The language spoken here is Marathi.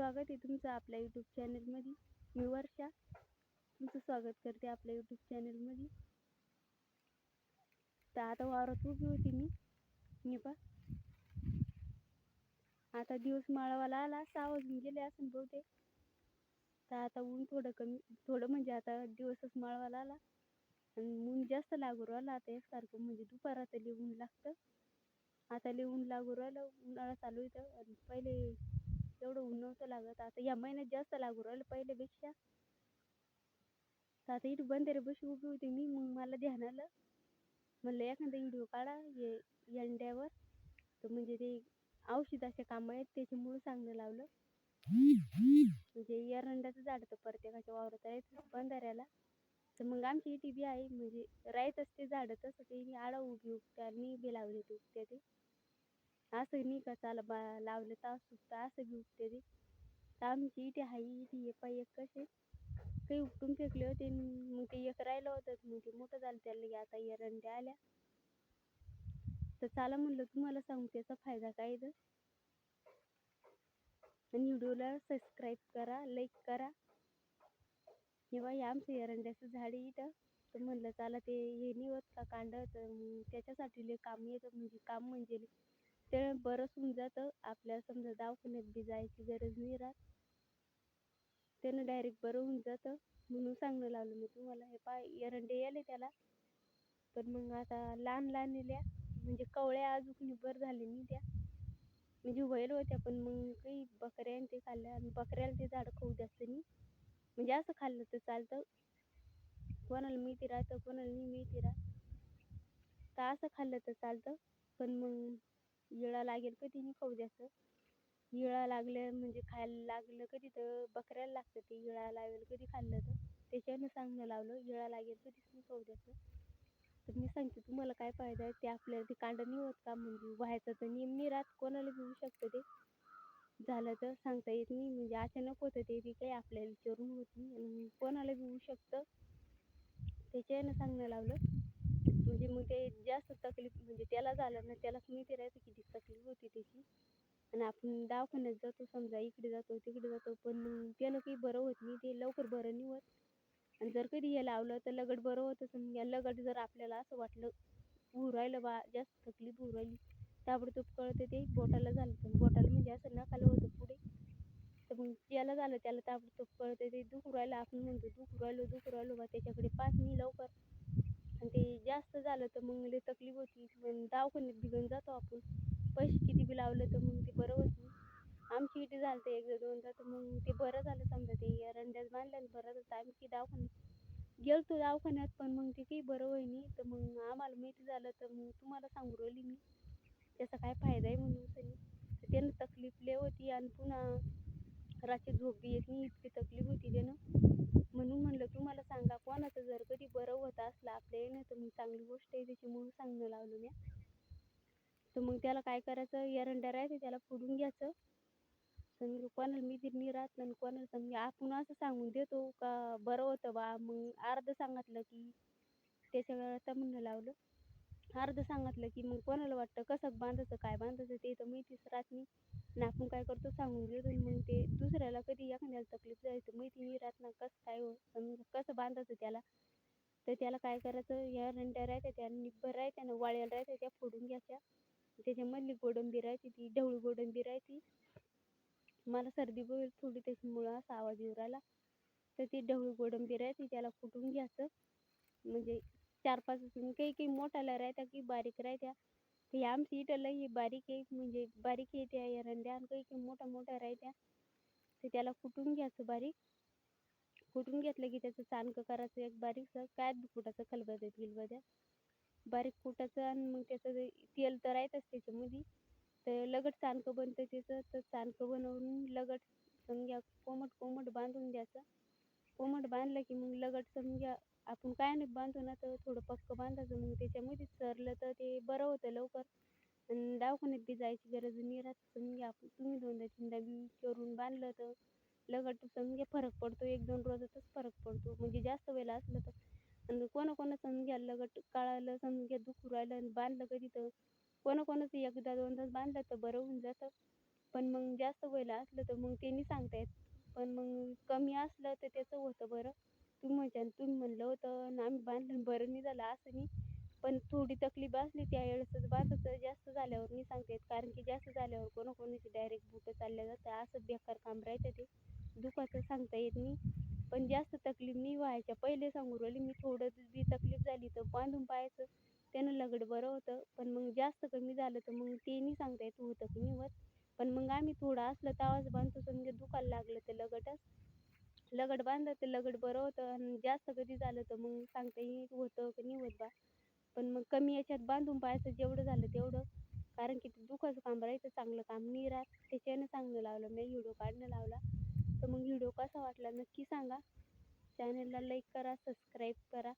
स्वागत आहे तुमचं आपल्या यूट्यूब चॅनलमध्ये मी वर्षा. तुमचं स्वागत करते आपल्या यूट्यूब चॅनलमध्ये तर आता वावरात उभी होती मी. मी पा आता दिवस माळावाला आला. सहा वाजून गेले असं बहुतेक. तर आता ऊन थोडं कमी थोडं म्हणजे आता दिवसच माळवाला आला. आणि ऊन जास्त लागू राहिला. आता एकसारखं म्हणजे दुपारात लिहून ऊन लागतं. आता लिहून लागू राहिलं. उन्हाळा चालू इथं आणि पहिले एवढं ऊन नव्हतं लागत. आता या महिन्यात जास्त लागू राहिलं पहिल्यापेक्षा. तर आता इथं बंधारे बशी उभी होती मी. मग मला ध्यान आलं म्हणलं एखादा व्हिडिओ काढा हे अंड्यावर तर म्हणजे ते औषधाचे काम आहेत त्याच्यामुळं सांगणं लावलं. म्हणजे एरंडाचं झाड तर प्रत्येकाच्या वावरात आहेत बंधाऱ्याला. तर मग आमची इथे बी आहे. म्हणजे राहत ते झाडं तसं ते आळा उभी उगत्या मी बी लावली ते उगत्या ते. असं नाही का चाल बा लावलं तर सुकतं असं बी उठते ते. तर आमची इथे आहे इथे एक पाय एक कसे. काही उपटून फेकले होते मग ते एक राहिलं होतं मग ते मोठं झालं त्याला आता एरंड्या आल्या. तर चाला म्हणलं तुम्हाला सांगू त्याचा फायदा काय तर. आणि व्हिडिओला सबस्क्राईब करा लाईक करा. हे आमचं एरंड्याचं झाड आहे इथं. तर म्हणलं चला ते हे नाही होत का कांड तर त्याच्यासाठी लय काम येतं म्हणजे काम म्हणजे ते बरंच होऊन जातं. आपल्याला समजा दवाखान्यात बी जायची गरज नाही राहत. त्यानं डायरेक्ट बरं होऊन जातं. म्हणून सांगणं लावलं मी तुम्हाला. हे पाय एरंडे आले त्याला. पण मग आता लहान लहान इल्या म्हणजे कवळ्या अजून बरं झाले नाही त्या. म्हणजे व्हायला होत्या पण मग काही बकऱ्या ते खाल्ल्या. आणि बकऱ्याला ते झाडं खाऊ जास्त नाही. म्हणजे असं खाल्लं तर चालतं. कोणाला मिळते राहतं कोणाला नाही मिळते राहत. तर असं खाल्लं तर चालतं. पण मग इळा लागेल का तिने खाऊ द्यायचं इळा लागलं म्हणजे खायला लागलं कधी तर बकऱ्याला लागतं ते इळा लागेल कधी खाल्लं तर. त्याच्यानं सांगणं लावलं इळा लागेल कधी नाही खाऊ द्यायचं तर मी सांगते तुम्हाला काय फायदा आहे ते आपल्याला ते कांड नाही होत का? म्हणजे व्हायचं तर नियम रात कोणाला घेऊ शकतं ते? झालं तर सांगता येत नाही म्हणजे अचानक होतं ते बी काही आपल्याला विचारून होत नाही. कोणाला बी शकतं? त्याच्यानं सांगणं लावलं. म्हणजे मग ते जास्त तकलीफ म्हणजे त्याला झालं ना त्यालाच माहिती राहायचं किती तकलीफ होती त्याची. आणि आपण दवाखान्यात जातो समजा इकडे जातो तिकडे जातो पण त्यानं काही बरं होत नाही ते लवकर बरं नाही होत. आणि जर कधी हे लावलं तर लगट बरं होतं या लगट जर आपल्याला असं वाटलं होऊ राहिलं बा जास्त तकलीफ होऊ राहिली. ताबडतोब कळतं ते बोटाला झालं पण बोटाला म्हणजे असं नकाला होतं पुढे. तर मग त्याला झालं त्याला ताबडतोब कळतं ते दुखू राहिलं आपण म्हणतो दुखू राहिलो दुखू राहिलो बा त्याच्याकडे पाच नाही लवकर. आणि ते जास्त झालं तर मग लई तकलीफ होती. मग दवाखान्यात बिघून जातो आपण. पैसे किती बी लावलं तर मग ते बरं होत नाही. आमची इथे झालं तर एकदा दोनदा तर मग ते बरं झालं समजा ते एरंड्यात बांधलं बरं झालं. आम्ही की दवाखान्यात गेलतो दवाखान्यात पण मग ते काही बरं होईनी. तर मग आम्हाला माहिती झालं तर मग तुम्हाला सांगू राहिली मी. त्याचा काय फायदा आहे म्हणून सनी तर त्यानं तकलीफ लय होती आणि पुन्हा रात्री झोप बी येत नाही. इतकी तकलीफ होती त्यानं म्हणून म्हणलं तुम्हाला सांगा कोणाचं जर कधी बरं होत असलं आपल्या येणं तर मग चांगली गोष्ट आहे त्याच्यामुळं सांगणं लावलं मी तर मग त्याला काय करायचं? एरंड्या राहते त्याला फोडून घ्यायचं. समजा कोणाला मी नाही राहत आणि कोणाला समजा आपण असं सांगून देतो का बरं होतं बा? मग अर्ध सांगितलं की त्याच्या आता म्हणणं लावलं. अर्ध सांगितलं की मग कोणाला वाटतं कसं बांधायचं काय बांधायचं ते तर माहितीच राहत नाही. आणि आपण काय करतो सांगून देतो. मग ते दुसऱ्याला कधी एखाद्याला तकलीफ जायचं माहिती नाही राहत ना कसं काय हो. समजा कसं बांधायचं त्याला? तर त्याला काय करायचं? या रंड्या राहत्या त्या निब्बर राहत्या ना वाळ्याला राहत्या त्या फोडून घ्यायच्या. त्याच्यामधली गोडंबी राहते ती ढवळी गोडंबी राहते मला सर्दी बी होईल थोडी त्याच्यामुळं असा आवाज येऊ राहिला. तर ती ढवळी गोडंबी राहते त्याला कुटून घ्यायचं? म्हणजे चार पाच काही काही मोठाला राहत्या की बारीक राहत्या. ते आमची इथं बारीक आहे. म्हणजे बारीक आहे त्या एरंड्या आणि काही काही मोठ्या मोठ्या राहत्या. तर त्याला कुटून घ्यायचं बारीक? कुटून घेतलं की त्याचं चानकं करायचं एक बारीकसं? काय बी कुटाचं खलबत्यात गिलबत्यात बारीक कुटायचं आणि मग त्याचं ते तेल तर राहतच त्याच्यामध्ये. तर लगट चाणकं बनतं त्याचं. तर चाणकं बनवून लगट समजा कोमट कोमट बांधून द्यायचं. कोमट बांधलं की मग लगट समजा आपण काय नाही बांधू ना तर थोडं पक्कं बांधायचं. मग त्याच्यामध्ये सरलं तर ते बरं होतं लवकर. आणि दवाखान्यात बी जायची गरज नाही राहत. समजा आपण तुम्ही दोनदा तीनदा बी करून बांधलं तर लगट समजा फरक पडतो. एक दोन रोजातच फरक पडतो. म्हणजे जास्त वेळेला असलं तर. आणि कोणाकोणा समजा लगट कळालं समजा दुखू राहिलं आणि बांधलं कधी तर. कोणाकोणाचं एकदा दोनदा बांधलं तर बरं होऊन जातं. पण मग जास्त व्हायला असलं तर मग त्यांनी सांगता येत. पण मग कमी असलं तर त्याचं होतं बरं. तुम्ही म्हणशान तुम्ही म्हणलं होतं आणि आम्ही बांधलं बरं नाही झालं असं नाही. पण थोडी तकलीफ असली त्यावेळेसच बांधायचं जास्त झाल्यावर नाही सांगता येत. कारण की जास्त झाल्यावर कोणाकोणाची डायरेक्ट बुटं चालल्या जातं असं बेकार काम राहतं ते. दुखाचं सांगता येत नाही. पण जास्त तकलीफ नाही व्हायच्या. पहिले सांगू राहिली मी थोडं बी तकलीफ झाली तर बांधून पाहायचं. त्यानं लगड बरं होतं. पण मग जास्त कमी झालं तर मग ते नाही सांगता येत होतं की नाही होत. पण मग आम्ही थोडं असलं तेव्हाच बांधतो समजा म्हणजे दुखायला लागलं तर लगटच लगड बांधलं तर लगड बरं होतं आणि जास्त कधी झालं तर मग सांगता येत होतं की नाही होत बा. पण मग कमी याच्यात बांधून पाहायचं जेवढं झालं तेवढं. कारण की ते दुखाचं काम राहायचं चांगलं काम नाही राहत. त्याच्यानं चांगलं लावलं मी व्हिडिओ काढणं लावला. तर मग व्हिडिओ कसा वाटला नक्की सांगा. चॅनलला लाईक करा सबस्क्राईब करा.